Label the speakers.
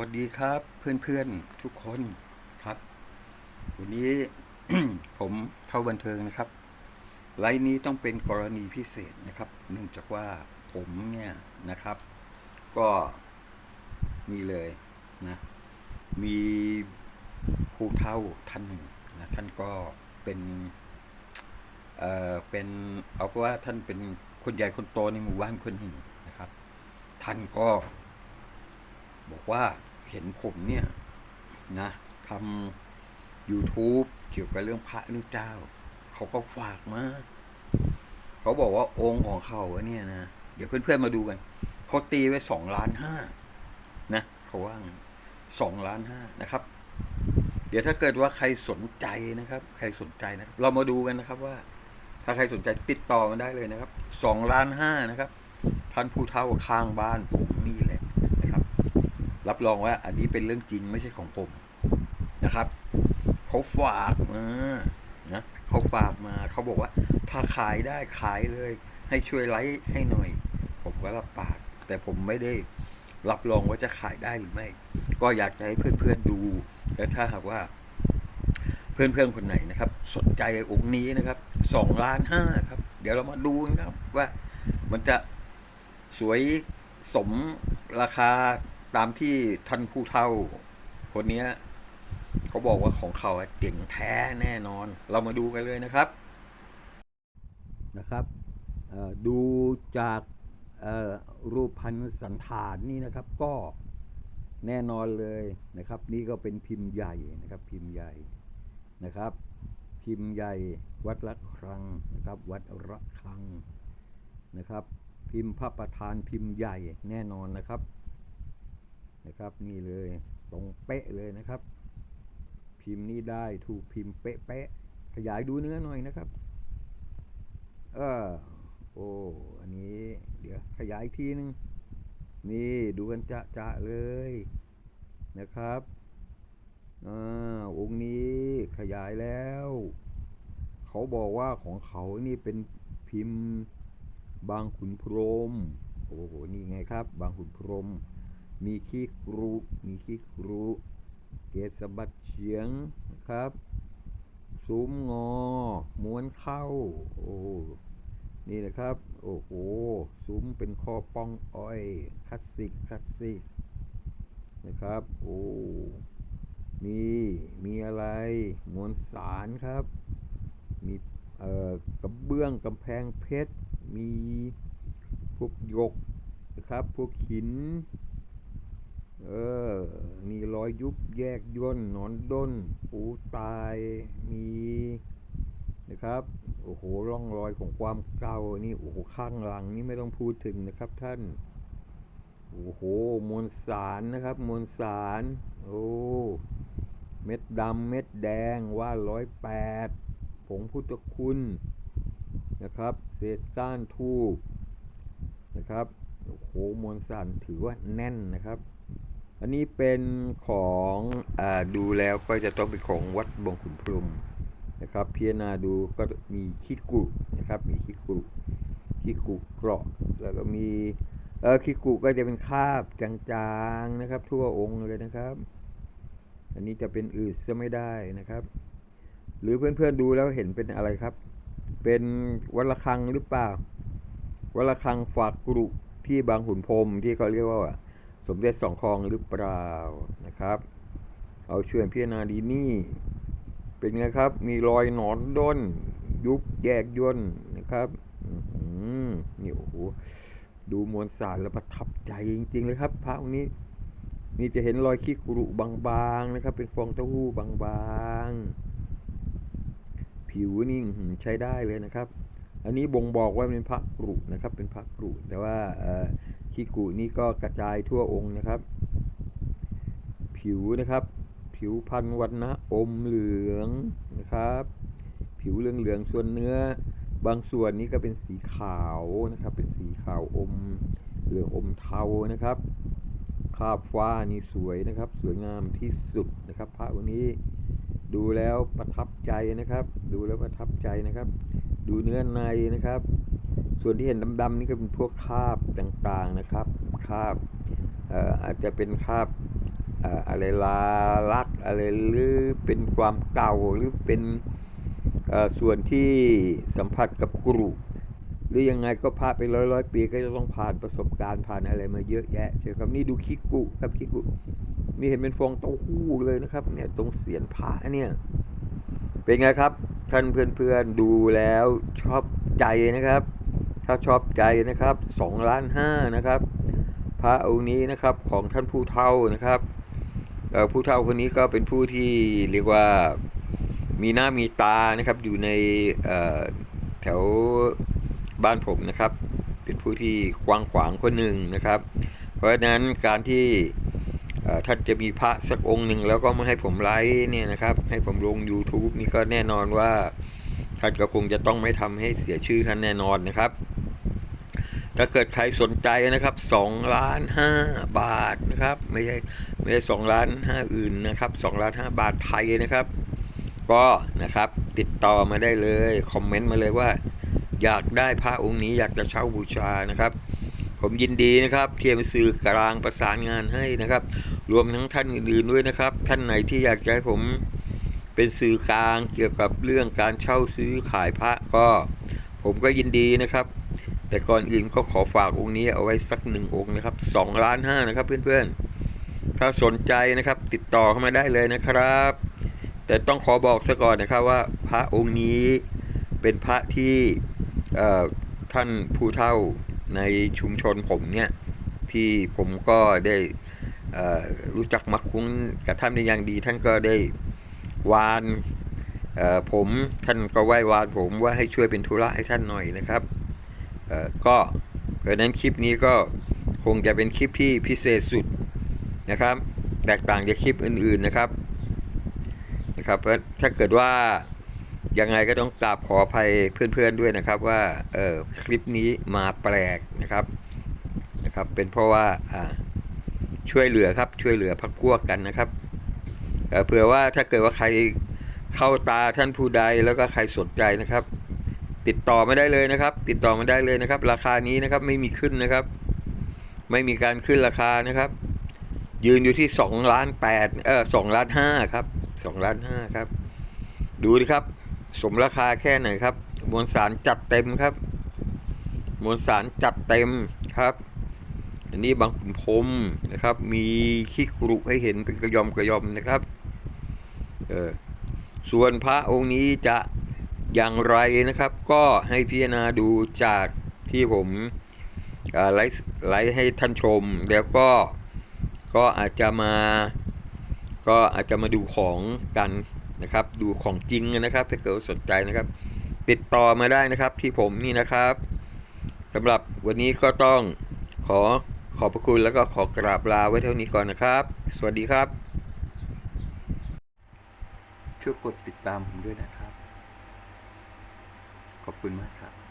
Speaker 1: วัสดีครับเพื่อนๆทุกคนครับ วันนี้ผมเท่าบันเทิงนะครับ ไลฟ์นี้ต้องเป็นกรณีพิเศษนะครับ เนื่องจากว่าผมเนี่ยนะครับ ก็มีเลยนะมีผู้เท่าท่านหนึ่งนะท่านก็เป็นเอ่อเป็นเอาเป็นว่าท่านเป็นคนใหญ่คนโตในหมู่บ้านคนหนึ่งนะครับ ท่านก็ บอกว่าเห็นผมเนี่ยนะทำ YouTube เกี่ยวกับเรื่องพระนุเจ้า เขาก็ฝากมาเขาบอกว่าองค์ของเขาเนี่ยนะ เดี๋ยวเพื่อนๆมาดูกันเขาตีไว้สองล้านห้านะเขาว่าสองล้านห้านะครับ เดี๋ยวถ้าเกิดว่าใครสนใจนะครับ ใครสนใจนะครับ เรามาดูกันนะครับว่า ถ้าใครสนใจติดต่อมาได้เลยนะครับสองล้านห้านะครับ ท่านผู้เฒ่าข้างบ้านผมนี่แหละนะครับ รับรองว่า อันนี้เป็นเรื่องจริงไม่ใช่ของผมนะครับเขาฝากมานะเขาฝากมาเขาบอกว่า ถ้าขายได้ขายเลย ให้ช่วยไลฟ์ให้หน่อย ผมก็รับปาก แต่ผมไม่ได้รับรองว่าจะขายได้หรือไม่ ก็อยากจะให้เพื่อนๆดู และถ้าหากว่า เพื่อนๆคนไหนนะครับ สนใจองค์นี้นะครับสองล้านห้าครับ เดี๋ยวเรามาดูกันครับว่ามันจะสวยสมราคา ตามที่ท่านผู้เท่า คนเนี้ยเขาบอกว่าของเขาเจ๋งแท้แน่นอน เรามาดูกันเลยนะครับนะครับดูจากรูปพันธ์สันฐานนี่นะครับ ก็แน่นอนเลยนะครับ นี่ก็เป็นพิมพ์ใหญ่นะครับ พิมพ์ใหญ่นะครับ พิมพ์ใหญ่วัดละครังนะครับ วัดระฆังนะครับ พิมพ์พระประธานพิมพ์ใหญ่แน่นอนนะครับ นะครับนี่เลยตรงเป๊ะเลยนะครับ พิมพ์นี้ได้ถูกพิมพ์เป๊ะๆขยายดูเนื้อหน่อยนะครับ เออโอ้อันนี้เดี๋ยวขยายอีกทีนึงนี่ดูกันจะจะๆเลยนะครับอ่าองค์นี้ขยายแล้ว เขาบอกว่าของเขานี่เป็นพิมพ์บางขุนพรหมโอ้โหนี่ไงครับ บางขุนพรหม มีขี้กรุมีขี้กรุเกศบัดเฉียงนะครับซุ้มงอ ม้วนเข้า โอ้นี่นะครับ โอ้โหซุ้มเป็นคอป้องอ้อยคลาสสิกคลาสสิกนะครับ โอ้มีมีอะไรมวลสารครับ มีเอ่อกระเบื้องกำแพงเพชร มีพวกหยกนะครับ พวกหิน เออ มีรอยยุบแยกย่นหนอนด้น ปูตาย มีนะครับ โอ้โห ร่องรอยของความเก่า นี่โอ้โห ข้างหลังนี่ไม่ต้องพูดถึงนะครับท่าน โอ้โห มวลสารนะครับ มวลสาร โอ้ เม็ดดำเม็ดแดงว่าร้อยแปด ผงพุทธคุณนะครับ เศษก้านทูบนะครับ โอ้โห มวลสารถือว่าแน่นนะครับ อันนี้เป็นของอ่าดูแล้วก็จะต้องเป็นของวัดบงขุนพรมนะครับพิจารณาดูก็มีขี้กุนะครับ มีขี้กุขี้กุเกราะแล้วก็มีเออขี้กุก็จะเป็นคาบจางๆนะครับ ทั่วองค์เลยนะครับ อันนี้จะเป็นอืดซะไม่ได้นะครับ หรือเพื่อนๆดูแล้วเห็นเป็นอะไรครับ เป็นวัดระฆังหรือเปล่าวัดระฆังฝากกรุที่บางขุนพรมที่เขาเรียกว่า สมเด็จสองคลองหรือเปล่านะครับ เอาเช่วยพิจารณาดีนี่ เป็นไงครับ มีรอยหนอนด้น ยุบแยกย่นนะครับอื้อหือนี่โอ้โหดูมวลสารแล้วประทับใจจริง ๆ เลยครับ พระองค์นี้นี่จะเห็นรอยขี้กรุบางๆนะครับ เป็นฟองเต้าหู้บางๆ ผิวนี่ใช้ได้เลยนะครับ อันนี้บ่งบอกว่าเป็นพระกรุนะครับ เป็นพระกรุแต่ว่า เอ่กุนี่ก็กระจายทั่วองค์นะครับ ผิวนะครับ ผิวพันวันนะอมเหลืองนะครับ ผิวเหลืองๆส่วนเนื้อ บางส่วนนี้ก็เป็นสีขาวนะครับ เป็นสีขาวอมเหลืองอมเทานะครับคาบฟ้านี่สวยนะครับ สวยงามที่สุดนะครับ พระองค์นี้ดูแล้วประทับใจนะครับ ดูแล้วประทับใจนะครับ ดูเนื้อในนะครับ ส่วนที่เห็นดำๆนี่ก็เป็นพวกคราบต่างๆนะครับคราบเอ่อาจจะเป็นคราบอะไรลาลักอะไรหรือเป็นความเก่าหรือเป็นส่วนที่สัมผัสกับกรุหรือยังไงก็พระไปร้อยร้อยปีก็จะต้องผ่านประสบการณ์ผ่านอะไรมาเยอะแยะใช่ครับนี่ดูคิกุครับคิกุนี่เห็นเป็นฟองเต้าหู้เลยนะครับ เนี่ยตรงเสียนพระเนี่ย เป็นไงครับ ท่านเพื่อนๆดูแล้วชอบใจนะครับ ถ้าชอบใจนะครับสองล้านห้านะครับ พระองค์นี้นะครับของท่านผู้เฒ่านะครับผู้เฒ่าคนนี้ก็เป็นผู้ที่เรียกว่ามีหน้ามีตานะครับ อยู่ในแถวบ้านผมนะครับ เป็นผู้ที่กว้างขวางคนหนึ่งนะครับ เพราะฉะนั้นการที่ท่านจะมีพระสักองค์หนึ่งแล้วก็มาให้ผมไลฟ์เนี่ยนะครับ ให้ผมลง YouTube นี่ก็แน่นอนว่าท่านก็คงจะต้องไม่ทำให้เสียชื่อท่านแน่นอนนะครับ ถ้าเกิดใครสนใจนะครับสองล้านห้าบาทนะครับ ไม่ใช่ไม่ใช่สองล้านห้าอื่นนะครับสองล้านห้าบาทไทยนะครับ ก็นะครับติดต่อมาได้เลย คอมเมนต์มาเลยว่า อยากได้พระองค์นี้อยากจะเช่าบูชานะครับ ผมยินดีนะครับเที่จะเป็นสื่อกลางประสานงานให้นะครับ รวมทั้งท่านอื่นๆด้วยนะครับ ท่านไหนที่อยากจะให้ผมเป็นสื่อกลางเกี่ยวกับเรื่องการเช่าซื้อขายพระก็ ผมก็ยินดีนะครับ แต่ก่อนอื่นก็ขอฝากองค์นี้เอาไว้สักหนึ่งองค์นะครับสองล้านห้านะครับเพื่อนๆ ถ้าสนใจนะครับติดต่อเข้ามาได้เลยนะครับ แต่ต้องขอบอกซะก่อนนะครับว่าพระองค์นี้เป็นพระที่ท่านผู้เฒ่าในชุมชนผมเนี่ยที่ผมก็ได้รู้จักมักคุ้นกับท่านเป็นอย่างดี ท่านก็ได้วานผมท่านก็ไหว้วานผมว่าให้ช่วยเป็นธุระให้ท่านหน่อยนะครับ ก็เพราะนั้นคลิปนี้ก็คงจะเป็นคลิปที่พิเศษสุดนะครับ แตกต่างจากคลิปอื่นๆนะครับนะครับเพราะถ้าเกิดว่ายังไงก็ต้องกราบขออภัยเพื่อนๆด้วยนะครับว่าเออคลิปนี้มาแปลกนะครับนะครับ เป็นเพราะว่าช่วยเหลือครับช่วยเหลือพักพวกกันนะครับเเผื่อว่าถ้าเกิดว่าใครเข้าตาท่านผู้ใดแล้วก็ใครสนใจนะครับ ติดต่อไม่ได้เลยนะครับ ติดต่อมาได้เลยนะครับ ราคานี้นะครับไม่มีขึ้นนะครับ ไม่มีการขึ้นราคานะครับ ยืนอยู่ที่สองล้านแปดเออสองล้านห้าครับสองล้านห้าครับ ดูดิครับ สมราคาแค่ไหนครับ มวลสารจัดเต็มครับ มวลสารจัดเต็มครับ อันนี้บางขุนพรมนะครับ มีขี้กรุให้เห็นเป็นกระยอมกระยอมนะครับ เออส่วนพระองค์นี้จะ อย่างไรนะครับ ก็ให้พิจารณาดูจากที่ผมไลฟ์ไลฟ์ให้ท่านชม แล้วก็ก็อาจจะมา ก็อาจจะมาดูของกันนะครับ ดูของจริงนะครับ ถ้าเกิดสนใจนะครับ ติดต่อมาได้นะครับที่ผมนี่นะครับสำหรับวันนี้ก็ต้องขอขอบพระคุณแล้วก็ขอกราบลาไว้เท่านี้ก่อนนะครับ สวัสดีครับ ช่วยกดติดตามผมด้วยนะครับ ขอบคุณมากครับ